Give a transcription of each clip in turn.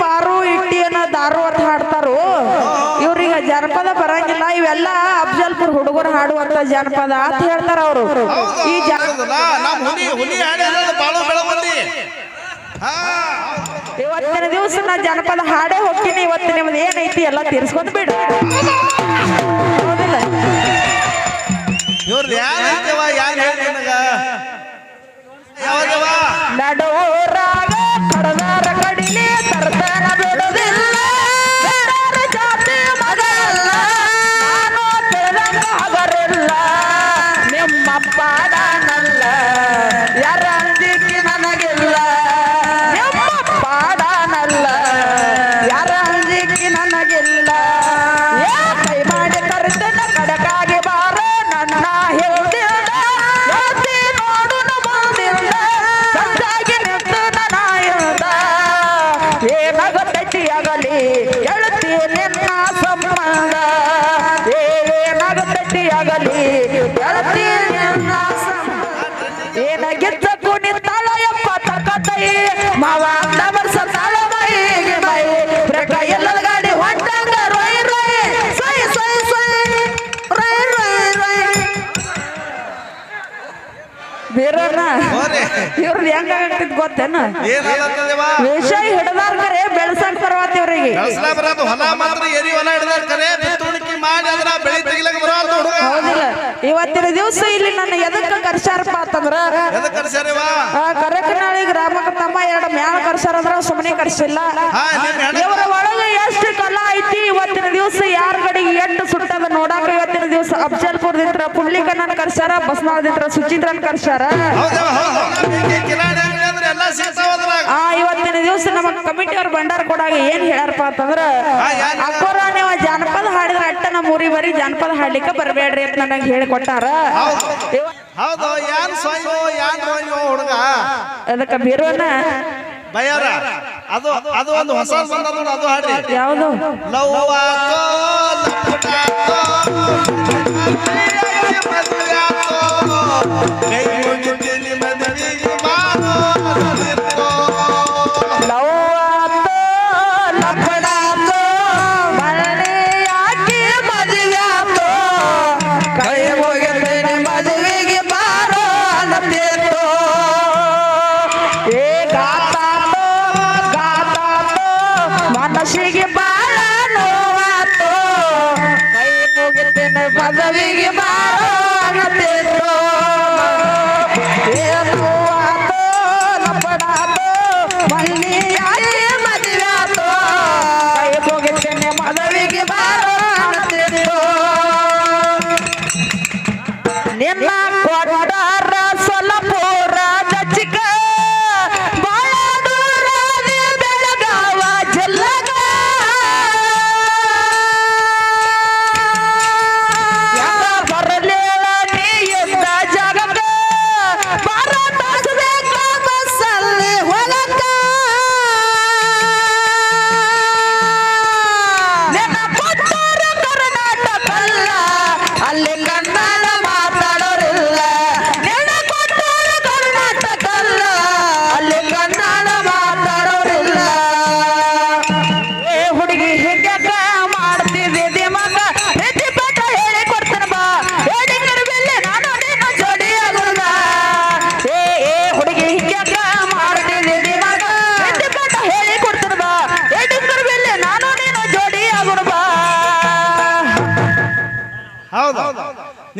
ಪಾರು ಇಟ್ಟಿಯನ್ನ ದಾರು ಅಂತ ಹಾಡ್ತಾರು? ಇವ್ರಿಗೆ ಜನಪದ ಬರಂಗಿಲ್ಲ ಇವೆಲ್ಲ ಅಫ್ಜಲ್ಪುರ್ ಹುಡುಗರು ಹಾಡುವಂತ ಜನಪದ ಅಂತ ಹೇಳ್ತಾರ ಅವರು. ಈ ಇವತ್ತಿನ ದಿವಸ ನಾ ಜನಪದ ಹಾಡೇ ಹೋಗ್ತೀನಿ ಇವತ್ತು ನಿಮ್ದು ಏನೈತಿ ಎಲ್ಲ ತೀರ್ಸ್ಕೊಂಡ್ ಬಿಡು. ಹೌದಿಲ್ಲ? ಮಾವ ಎಲ್ಲದ ಗಾಡಿ ಹೊಂಟಂಗ ರೊಯ್ ರೊಯ್ ಸೊಯ್ ಸೊಯ್ ಸೊಯ್ ರೊಯ್ ರೊಯ್ ರೊಯ್. ಬೀರಣ್ಣ ಹೋರಿ ಇವ್ರದ್ದು ಹೆಂಗಾಗತ್ತಿದ್ ಗೊತ್ತೇನ? ವಿಷಯ ಹಿಡದಾರ ಕರೆ ಬೆಳ್ಸಾಕ್ ಬರವತ್ ಇವ್ರಿಗೆ. ಬೆಳಸ್ಲಾ ಬರೋದು ಹೊಲ ಮಾತ್ರ ಏರಿ ಹೊಲ ಹಿಡಿದಾರ ಕರೆ ಬಿತ್ತುಣಿಕೆ ಮಾಡಿ ಅದ್ರ ಬೆಳಿ ಹೌದಿಲ್ಲ ಇವತ್ತಿನ ದಿವಸ ಇಲ್ಲಿ ನನ್ನ ಎದಕ್ಕ ಕರ್ಸಾರಪ್ಪ ಅಂತಂದ್ರ? ಕರಕನಾಳಿ ಗ್ರಾಮಕ್ಕ ತಮ್ಮ ಎರಡು ಮ್ಯಾಲ ಕರ್ಸಾರಂದ್ರ ಸುಮ್ಮನೆ ಕರ್ಸಿಲ್ಲ. ಇವರ ಒಳಗೆ ಎಷ್ಟು ಕಲಾ ಐತಿ ಇವತ್ತಿನ ದಿವಸ? ಯಾರ ಕಡೆಗೆ ಎಷ್ಟು ಸುಟ್ಟದ ನೋಡಾಕ ಇವತ್ತಿನ ದಿವಸ? ಕರ್ಸಾರ ಬಸ್ನಾಳದಿಂದ ಸುಚೀಂದ್ರನ್ ಕರ್ಸಾರ ಹೌದವ ಹೌದು ಹಿಂಗೆ ಕಿರಾಣಿ ದಿವಸ ನಮ್ಮ ಕಮಿಟಿ ಅವ್ರ ಭಂಡಾರ ಕೊಡಾಗ ಏನ್ ಹೇಳ್ಯಾರಪ್ಪ ಅಂತಂದ್ರ ಅಕ್ಕೋರ ನೀವು ಜಾನಪದ ಹಾಡಿದ್ರ ಅಟ್ಟ ನಮ್ಮ ಊರಿ ಬರಿ ಜಾನಪದ ಹಾಡ್ಲಿಕ್ಕೆ ಬರಬೇಡ್ರಿ ಅಂತ ನನಗೆ ಹೇಳಿಕೊಟ್ಟಾರ ಹೌದು. ಇವ- ಹೌದು ಯಾನ್ ಸೊಯ್ಯೋ ಯಾನ್ ರೋಯ್ಯೋ ಹುಡುಗ? ಅದಕ್ಕ ಅದು ಅದು ಒಂದು ಹೊಸ ಬಂದದ ನೋಡು, ಅದು ಹಾಡ್ರಿ. ಯಾವುದು? ಲವ್ ಆತೋ ಲಪಟಾತೋ, ಮದುವೆಯಾಗಿ ಕೈ ಮುಗಿತೀನಿ ಮದುವೆಗೆ ಬಾರೋ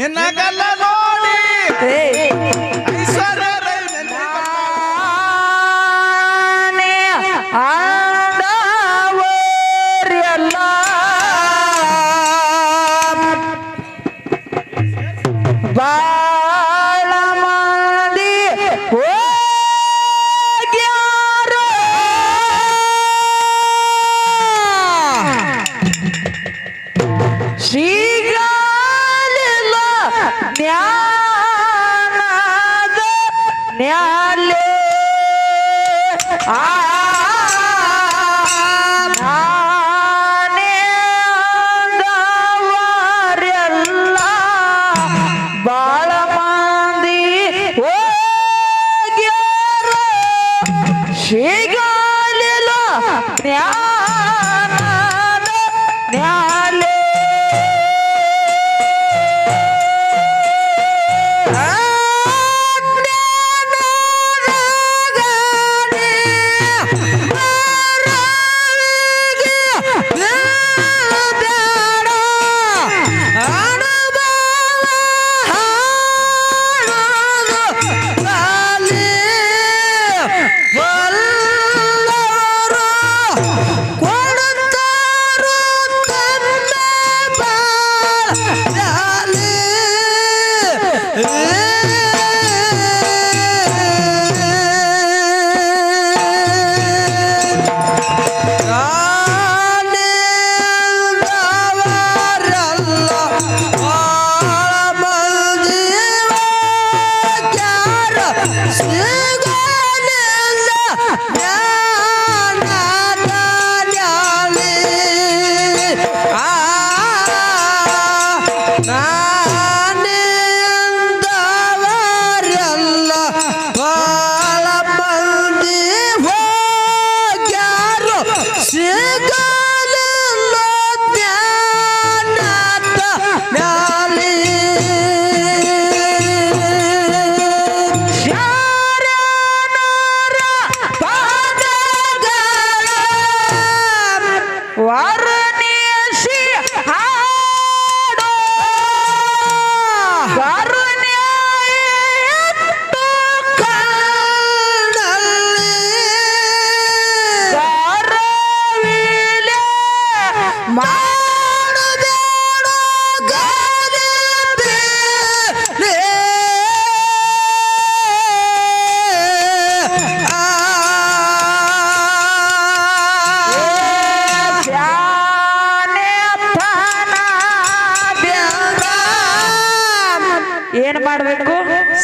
ನಿನ್ನ ಕಲ್ಲ ನೋಡಿ ನ್ಯಾಲೆ ಆ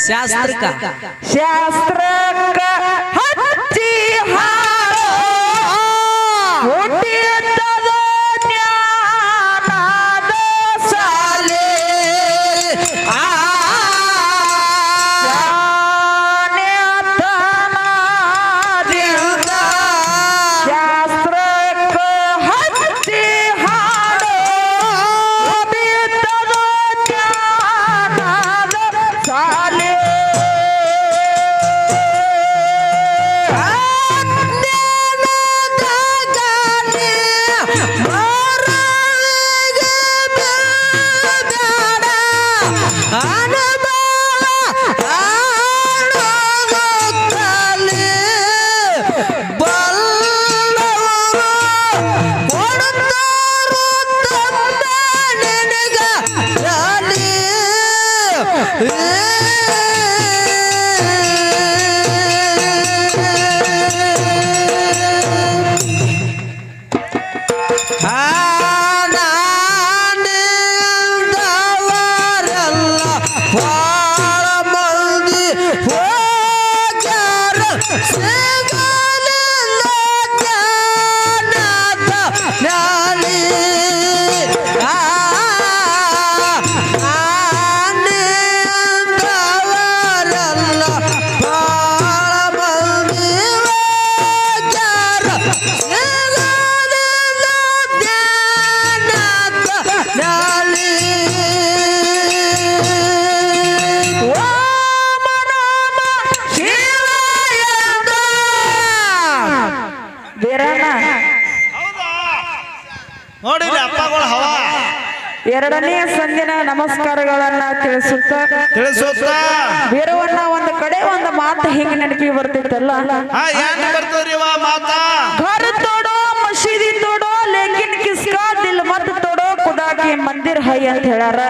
शास्त्र का शास्त्र का ಎರಡನೇ ಸಂದಿನ ನಮಸ್ಕಾರಗಳನ್ನ ತಿಳಿಸುತ್ತ ತಿಳಿಸುತ್ತ? ಬೀರವಣ್ಣ ಒಂದು ಕಡೆ ಒಂದು ಮಾತು ಹಿಂಗ ನೆನಪಿ ಬರ್ತಿತ್ತಲ್ಲ ತೋಡೋ ಮಸೀದಿ ತೋಡೋ ಲೇಕಿನ್ ಕಿಸ್ಕಾ ದಿಲ್ ಮತ್ ತೋಡೋ ಕುದಾಕಿ ಮಂದಿರ್ ಹೈ ಅಂತ ಹೇಳಾರ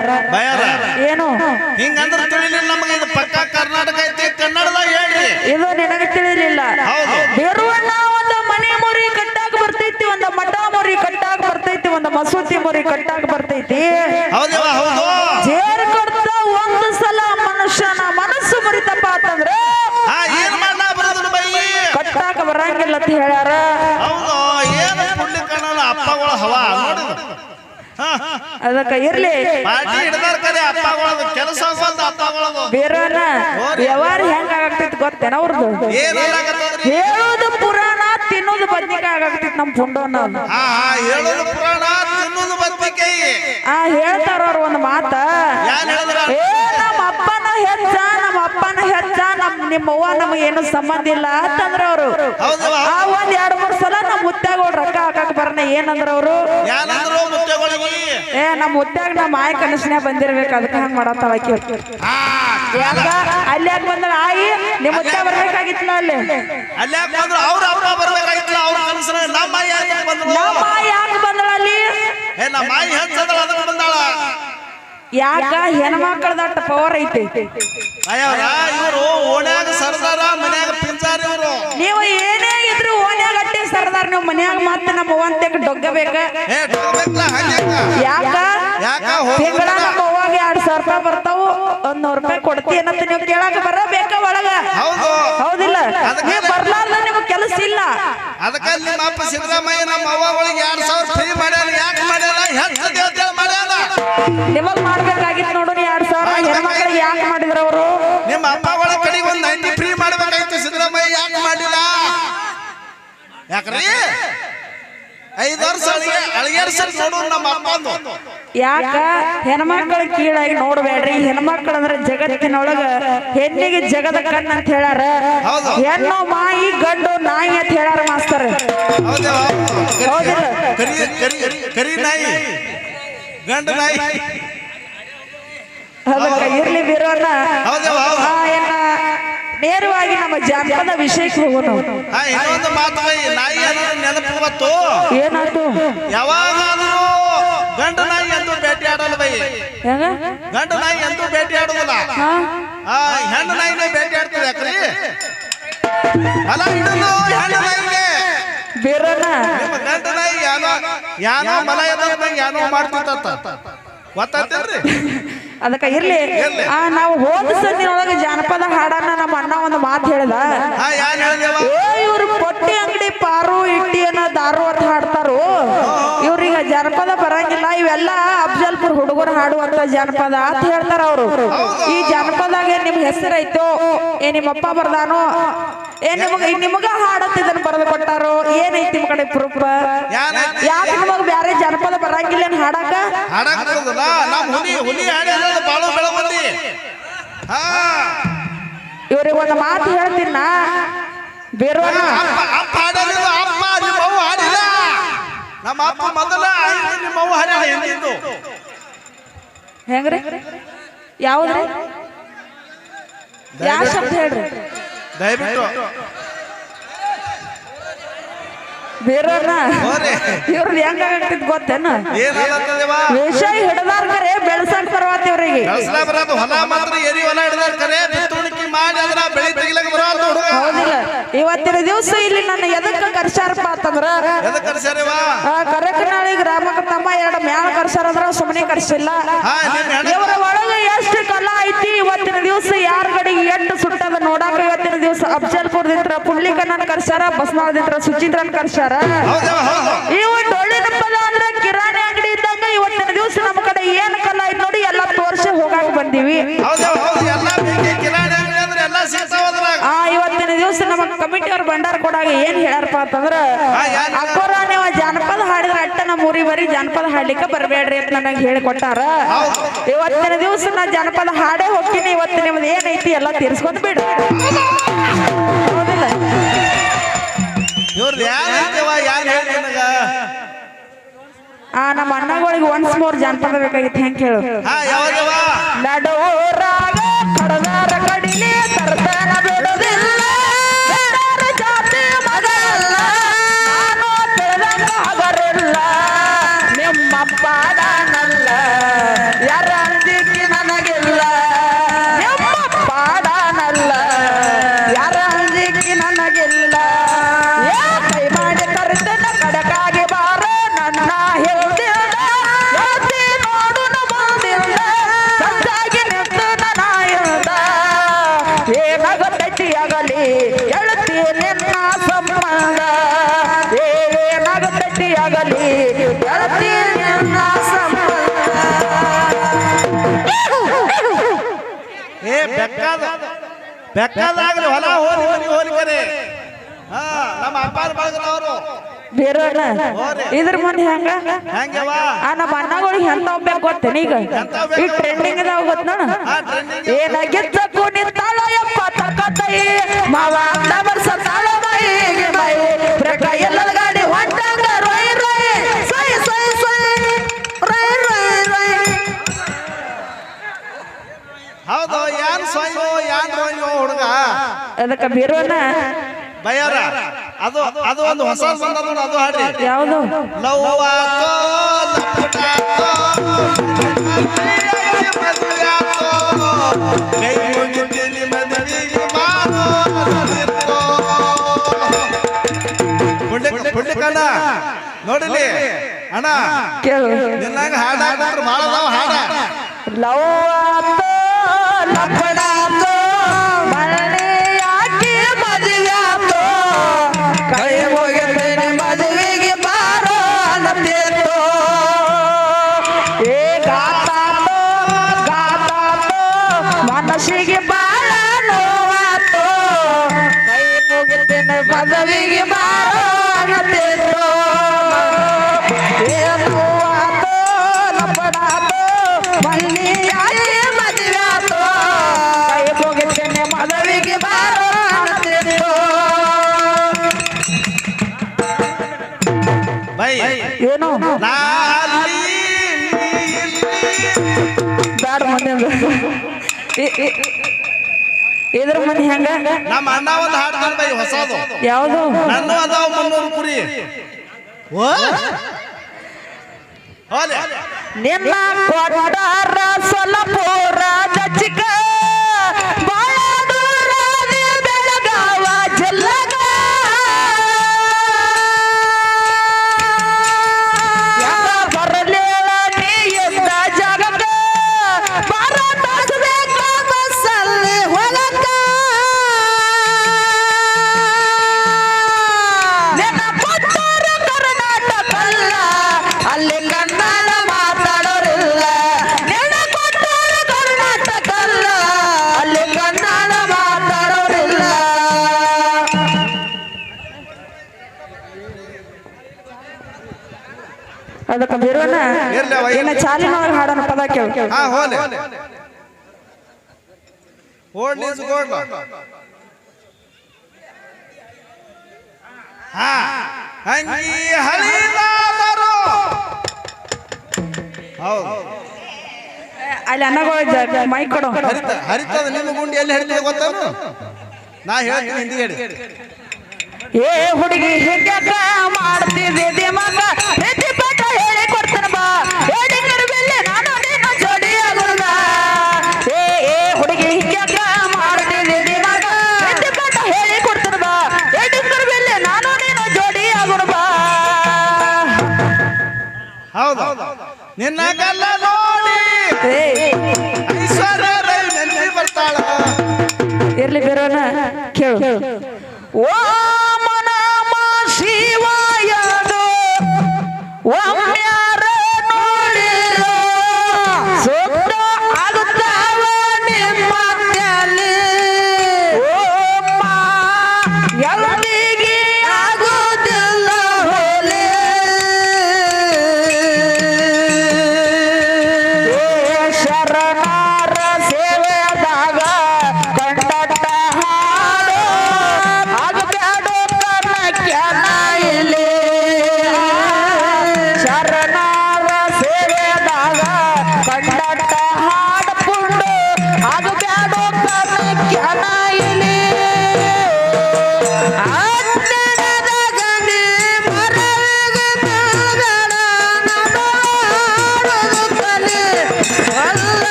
ಏನು? ಹಿಂಗಂದ್ರೆ ತಿಳಿಲಿಲ್ಲ ನಮಗೆ ಪಕ್ಕ ಕರ್ನಾಟಕ ಐತಿ ಕನ್ನಡದಾಗ ಹೇಳ್ರಿ. ಇದು ನಿನಗೆ ತಿಳಿಲಿಲ್ಲ. ಮಸೂತಿ ಮುರಿ ಕಟ್ಟಾಕ ಬರ್ತೈತಿ. ಒಂದು ಸಲ ಮನುಷ್ಯನ ಮನಸ್ಸು ಮುರಿತಪ್ಪ ಅಂತಂದ್ರೆ ಕಟ್ಟಾಕ ಬರಂಗಿಲ್ಲ ಅಂತ ಹೇಳ್ಯಾರ. ಅಪ್ಪಗಳ ಹವ ಹಾ ಅದಕ್ಕ ಇರ್ಲಿ. ಬೇರೆ ವ್ಯವಹಾರ ಹೆಂಗ ಆಗ್ತೈತಿ ಗೊತ್ತೇನ ಅವ್ರದ್ದು ಹೇಳೋದು ಬದ್ನಿಕಾಯಿ ಆಗಾಕತ್ತಿತ್ ನಮ್ ಪುಂಡೋನ ಹಾ ಹಾ ಹೇಳೋದು ಪುರಾಣ ತಿನ್ನೋದು ಬದ್ನಿಕಾಯಿ. ಆ ಹೇಳ್ತಾರ ಅವ್ರ ಒಂದ್ ಮಾತ. ಏ ನಮ್ಮ ಅಪ್ಪನ ಹೆಚ್ಚ ನಮ್ಮ ಅಪ್ಪನ ಹೆಚ್ಚ ನಮ್ ನಿಮ್ಮವ್ವ ನಮಗೆ ಏನು ಸಂಬಂಧ ಇಲ್ಲ ಅಂತಂದ್ರ ಅವರು. ಆ ಒಂದ್ ಎರಡ್ ಮೂರ್ ಸಲ ನಮ್ ಮುತ್ತಾಗ ರೊಕ್ಕ ಹಾಕಕ್ ಬರನ ಏನಂದ್ರ ಅವರು. ಮುತ್ತೆಗಳಿಗೆ ಏ ನಮ್ ಮುತ್ತಾಗ ನಮ್ಮ ಆಯ್ ಕನಸಿನ ಬಂದಿರ್ಬೇಕು ಅದಕ್ಕೆ ಹಂಗ ಮಾಡತ್ತಾಳ ಆಕಿ. ಹಾ ಯಾಕ ಅಲ್ಲಿ ಯಾಕೆ ಬಂದ್ರ ಆಯಿ? ನಿಮ್ ಮುತ್ತ ಬರ್ಬೇಕಾಗಿತ್ತಲ್ಲ ಅಲ್ಲಿ? ಅಲ್ಲಿ ಯಾಕೆ ಬಂದ್ರು ಅವ್ರ ಅವ್ರ ಬರ್ಬೇಕಾಗಿತ್ತಲ್ಲ ಅವ್ರ ಕನಸನ ನಮ್ಮ ಯಾಕೆ ಬಂದ್ರು ನಮ್ಮ ಆಯಿ ಯಾಕೆ ಬಂದಳ ಅಲ್ಲಿ ಏ ನಮ್ಮ ಯಾಕ ಹೆಣ್ಮಕ್ಳದಟ್ಟ ಪವರ್ ಐತಿ? ಅಯ್ಯವ್ರ ಇವರು ಓಣ್ಯಾಗ ಸರ್ದಾರ ಮನ್ಯಾಗ ಪಿಂಚಾರ ಇವರು. ನೀವು ಏನೇ ಅಟ್ಟಿ ನಾವು ಮನ್ಯಾಗ ಮತ್ತೆ ನಮ್ಮ ಅವ್ವಂತೆಗ್ ಡೊಗ್ಗಬೇಕ? ಏ ಹೋಗ್ಬೇಕಲ್ಲ ಹಂಗ್ಯಾಕ ಯಾಕ? ಯಾಕ? ತಿಂಗಳ ಹೋಗ್ಬೇಕಲ್ಲ ನಮ್ಮ ಅವ್ವಾಗ ಎರಡ್ ಸಾವಿರ ರೂಪಾಯಿ ಬರ್ತಾವು. ಒಂದ್ ನೂರ್ ರೂಪಾಯಿ ಕೊಡ್ತೀನಂತ ನೀವು ಕೇಳಾಕ ಬರಬೇಕ ಒಳಗ? ಹೌದು. ಹೌದಿಲ್ಲ? ಅದಕ್ಕೆ- ನೀವು ಬರ್ಲಾರ್ದ ನಿಮ್ಗೆ ಕೆಲಸ ಇಲ್ಲ. ಅದಕ್ಕೆ ನಿಮ್ಮ ಅಪ್ಪ ಸಿದ್ದರಾಮಯ್ಯ ನಮ್ಮ ಅವ್ವಗಳಿಗೆ ಎರಡ್ ಸಾವಿರ ಫ್ರೀ ಮಾಡ್ಯಾನ. ಯಾಕೆ ಮಾಡ್ಯಾನ? ಹೆಚ್ಚು ದೇವತೆ ಮಾಡ್ಯಾನ? ನಿಮಗ್ ಮಾಡ್ಬೇಕಾಗಿತ್ತು ನೋಡು ನೀ ಎರಡ್ ಸಾವಿರ. ಹೆಣ್ಮಕ್ಳಿಗೆ ಯಾಕೆ ಮಾಡಿದ್ರ ಅವರು? ನಿಮ್ಮ ಅಪ್ಪ ಕಡೆಗೆ ಯಾಕ್ರಿ? ಐದು ವರ್ಷ ಅಳಿಗೆ ಅಳಿಗೇರ್ಸಲ್ ನೋಡು ನಮ್ಮ ಅಪ್ಪಂದು ಯಾಕ? ಹೆಣ್ಮಕ್ಳ ಕೀಳಾಗಿ ನೋಡ್ಬೇಡ್ರಿ. ಹೆಣ್ಮಕ್ಳು ಅಂದ್ರೆ ಜಗತ್ತಿನೊಳಗ ಹೆಣ್ಣಿಗೆ ಜಗದ ಕಣ್ಣು ಅಂತ ಹೇಳಾರ ಹೌದು. ಹೆಣ್ಣು ಮಾಯಿ ಗಂಡು ನಾಯಿ ಅಂತ ಹೇಳಾರ ಮಾಸ್ತರ್. ಹೌದೇ. ಹೌದಿಲ್ಲ? ಕರಿ ಕರಿ ಕರಿ ನಾಯಿ. ಗಂಡ ನಾಯಿ. ಅದಕ್ಕ ಇರ್ಲಿ ಬಿರೋಣ ಹೌದವ್ವ, ಹೌದು. ಆ, ಏನ ನೇರವಾಗಿ ನಮ್ಮ ಜಾನಪದ ವಿಷಯಕ್ಕೆ ಹೋಗೋಣ ಇನ್ನೊಂದು ಮಾತು ನಾಯಿ ಅನ್ನೋದು ನೆನಪು ಗೊತ್ತು ಏನಾಯ್ತು? ಯಾವಾಗಾದ್ರೂ ಗಂಡ ನಾಯಿ ಎಂದು ಭೇಟಿ ಆಡಲ್ಲ ಬೈ. ಗಂಡು ನಾಯಿ ಎಂದು ಭೇಟಿ ಆಡುದಿಲ್ಲ ಹೆಣ್ಣು ನಾಯಿನೇ ಭೇಟಿ ಆಡ್ತದೆ ಯಾಕ್ರಿ? ಅಲ್ಲ ಹೆಣ್ಣು ನಾಯಿಗೆ. ಗಂಡ ನಾಯಿ ಯಾನೋ ಯಾನೋ ಮಲ ಎದ್ದಂಗ ಯಾನೋ ಮಾಡ್ತಿತ್ತ ಗೊತ್ತಾಗ್ತೇನ್ರಿ ಅದಕ್ಕ ಇರ್ಲಿ. ಆ ನಾವು ಹೋದ ಸಂದಿನೊಳಗ ಜಾನಪದ ಹಾಡನ್ನ ನಮ್ಮ ಅಣ್ಣ ಒಂದು ಮಾತು ಹೇಳಿದ. ಏ ಇವ್ರು ಪೊಟ್ಟಿ ಅಂಗಡಿ ಪಾರು ಇಟ್ಟಿ ಅನ್ನೋ ದಾರು ಅಂತ ಹಾಡ್ತಾರು ಇವ್ರೀಗ ಜನಪದ ಬರಂಗಿಲ್ಲ. ಇವೆಲ್ಲ ಅಫ್ಜಲ್ಪುರ್ ಹುಡುಗರು ಹಾಡುವಂತ ಜನಪದ ಅಂತ ಹೇಳ್ತಾರ ಅವರು. ಈ ಜನಪದಾಗ ನಿಮ್ ಹೆಸರೈತೋ ಏ ನಿಮ್ಮಪ್ಪ ಬರ್ದಾನೋ ಏ ನಿಮಗ ನಿಮಗ ಹಾಡತ್ತಿದ್ದನ್ ಬರೆದು ಕೊಟ್ಟಾರೋ ಏನೈತಿ ನಿಮ್ ಕಡೆ ಪ್ರೂಫ್? ಯಾನೈತಿ? ಯಾಕೆ ನಿಮಗ ಬ್ಯಾರೆ ಜನಪದ ಬರಂಗಿಲ್ಲ ಏನ್ ಹಾಡಾಕ ಹಾಡಕ್ ಬರೋದಿಲ್ಲ ನಮ್ಮ ಹುಲಿ ಹುಲಿ ಬಾಳು ಹಾ. ಇವ್ರಿಗೆ ಒಂದು ಮಾತು ಹೇಳ್ತೀನ ನಾ. ಅಪ್ಪ ಅಪ್ಪ ಹಾಡಲಿಲ್ಲ ಅಪ್ಪ ನಿಮ್ಮ ಅವ್ವ ಹಾಡಿಲ್ಲ. ನಮ್ಮ ಅಪ್ಪ ಮೊದಲ ಐದು ನಿಮ್ಮ ಅವ್ವ ಹಾಡ್ಯಾಳ ಹಿಂದಿಂದು ಹೆಂಗ್ರಿ? ಯಾವ್ದ್ರಿ? ಯಾವ ಶಬ್ದ ಹೇಳ್ರಿ? ದಯವಿಟ್ಟು. ಬೇರೋಣ ಇವ್ರ ಹೆಂಗ ಆಗ್ತಿದ್ ಗೊತ್ತೇನ? ವಿಷ ವಿಷಯ ಹಿಡದಾರ ಕರೆ ಬೆಳ್ಸಕ್ ಬರವಾತ ಇವ್ರಿಗೆ ಹೌದಿಲ್ಲ. ಇವತ್ತಿನ ದಿವಸ ಇಲ್ಲಿ ನನ್ನ ಎದಕ್ಕ ಕರ್ಸಾರಪ್ಪ ಅಂತಂದ್ರ? ಕರಕನಾಳಿ ಗ್ರಾಮಕ್ಕೆ ತಮ್ಮ ಎರಡು ಮ್ಯಾಲ ಕರ್ಸಾರಂದ್ರ ಸುಮ್ಮನೆ ಕರ್ಸಿಲ್ಲ. ಇವರ ಒಳಗೆ ಎಷ್ಟು ಕಲಾ ಐತಿ ಇವತ್ತಿನ ದಿವಸ ಯಾರ ಕಡೆ ಎಂಟು ಸುಟ್ಟದ ನೋಡಾಕ ದಿವಸ ಅಫ್ಜಲ್ಪುರ್ ದಿತ್ರ ಪುಂಡ್ಲಿಕನ್ನ ಕರ್ಸಾರ ಬಸ್ನಾಳದಿಂದ ಸುಚಿತ್ರನ್ ಕರ್ಸಾರ ಇವ ಡೊಳ್ಳಿನ ಪದ ಅಂದ್ರ ಕಿರಾಣಿ ಅಂಗಡಿ ಇದ್ದಂಗ ಇವತ್ತಿನ ದಿವಸ ನಮ್ಮ ಕಡೆ ಏನ್ ಕಲ್ಲ ಐತಿ ನೋಡಿ ಎಲ್ಲಾ ತೋರ್ಸಿ ಹೋಗಾಕ ಬಂದೀವಿ. ದಿವಸ ನಮ್ಮ ಕಮಿಟಿ ಅವ್ರ ಭಂಡಾರ ಕೊಡಾಗ ಏನ್ ಹೇಳ್ಯಾರಪ್ಪ ಅಂತಂದ್ರ? ಅಕ್ಕೋರ ನೀವು ಜಾನಪದ ಹಾಡಿದ್ರ ಅಟ್ಟ ನಮ್ಮ ಊರಿ ಬರಿ ಜಾನಪದ ಹಾಡ್ಲಿಕ್ಕೆ ಬರಬೇಡ್ರಿ ಅಂತ ನನಗೆ ಹೇಳಿಕೊಟ್ಟಾರ. ಇವತ್ತಿನ ದಿವಸ ನಾ ಜಾನಪದ ಹಾಡೇ ಹೋಗ್ತೀನಿ ಇವತ್ತು ನಿಮ್ದು ಏನೈತಿ ಎಲ್ಲ ತೀರ್ಸ್ಕೊಂಡ್ ಬಿಡು. ಹೌದಿಲ್ಲ ಆ ನಮ್ಮ ಅಣ್ಣಗಳಿಗೆ ಒನ್ಸ್ ಮೋರ್ ಜಾನಪದ ಬೇಕಾಗಿತ್ತು ಹೆಂಗ್ ಕೇಳು? ಹಾ ರಾಗ ಕಡದಾರ ಕಡಿಲಿ ತರ್ತಾನ ನನಗಿಲ್ಲ. ಕೈ ಮಾಡಿ ಕರೆತನ ಕಡಕಾಗಿ ಬಾರ, ನನ್ನ ಹೇಳ್ದಿಲ್ಲ ಜಾತಿ ನೋಡು ಬಂದಿಲ್ಲ. ಸಜ್ಜಾಗಿ ನಿಂತು ಎಳತಿ ನಿನ್ನ ಸಂಬಂಧ. ಏ ಬೆಕ್ಕಾದ ಹೊಲ ಹೋಲಿ ಬಳಗದವರು ಬೇರೋಣ ಇದ್ರ ಮುಂದೆ ಹೆಂಗ? ಹೆಂಗವ ಆ ನಮ್ಮ ಅಣ್ಣಗಳಿಗೆ ಎಂತ ಹೋಗ್ಬೇಕು ಗೊತ್ತೇನ ಈಗ? ಈ ಟ್ರೆಂಡಿಂಗ್ ಅದಾವ ಗೊತ್ತ ನೋಡ ಯಪ್ಪ ತಕ್ಕತೈ. ಮಾವ ಅಂದ ಬರ್ಸ ತಾಳ ಮೈಗೆ ಮೈ ಬ್ರೇಕ ಎಲ್ಲದ ಗಾಡಿ ಹೊಂಟಂಗ ರೊಯ್ ರೊಯ್. ಸೈ ಸೈ ಸೈ. ರೊಯ್ ರೊಯ್ ರೊಯ್. ಹೌದು ಯಾನ್ ಸ್ವಯೋ ಯಾನ್ ರೋಯೋ ಹುಡುಗ? ಅದಕ್ಕೆ ಬಿರೋಣ ಬಯ್ಯಾರ ಅದು ಅದು ಒಂದು ಹೊಸ ಬಂದದ ನೋಡು, ಅದು ಹಾಡಿ ಯಾವುದು? ಪುಣ್ಯಕಣ್ಣ ನೋಡಿಲಿ ಅಣ್ಣ ಕೇಳು. ನಿನ್ನಂಗ ಹಾಡ ಹಾಡ ಭಾಳ ಅದಾವ ಹಾಡ. ಲವ್ ಏನು? ಬ್ಯಾಡ ಮನೆ ಇದ್ರ ಮನೆ ಹೆಂಗ? ನಮ್ಮ ಅಣ್ಣ ಒಂದು ಹಾಡ್ತಾನೆ ಬೈ ಹೊಸದು. ಯಾವುದು? ನನ್ನ ಅದಾವ ಮುನ್ನೂರು ಕುರಿ. ನಿನ್ನ ಕೊಟ್ಟ ಸೊಲಪುರ ಚಿಕ್ಕ ಇರ್ಲಿ ಚಾಲಿನ ಏನ ಚಾಲಿನವ್ರ ಹಾಡೋಣ ಪದ ಕೇಳು. ಹಾ ಹೋಲೆ. ಓಡ್ ಹಾ ಹಂಗಿ ಹಳಿದಾದರು. ಹೌದು. ಅಲ್ಲಿ ಅನ್ನಗಳು ಮೈ ಕೊಡು. ಹರಿತ ಹರಿತದ ನಿಮ್ಮ ಗುಂಡಿ ಎಲ್ಲಿ ಹರಿತದ ಗೊತ್ತೇನು ನಾ ಹೇಳ್ತೀನಿ ಹಿಂದಿ ಹೇಳಿ. ಏ ಹುಡುಗಿ ಹಿಂಗ್ಯಾಕ ಮಾಡ್ತಿದ್ದೆ ಮಗ? ಹೌದು. ನಿನ್ನ ಗಲ್ಲ ನೋಡಿ. ಐಶ್ವರ್ಯ ರೈ ಬರ್ತಾಳ. ಇರ್ಲಿ ಬೇರೋಣ ಕೇಳು. ಓ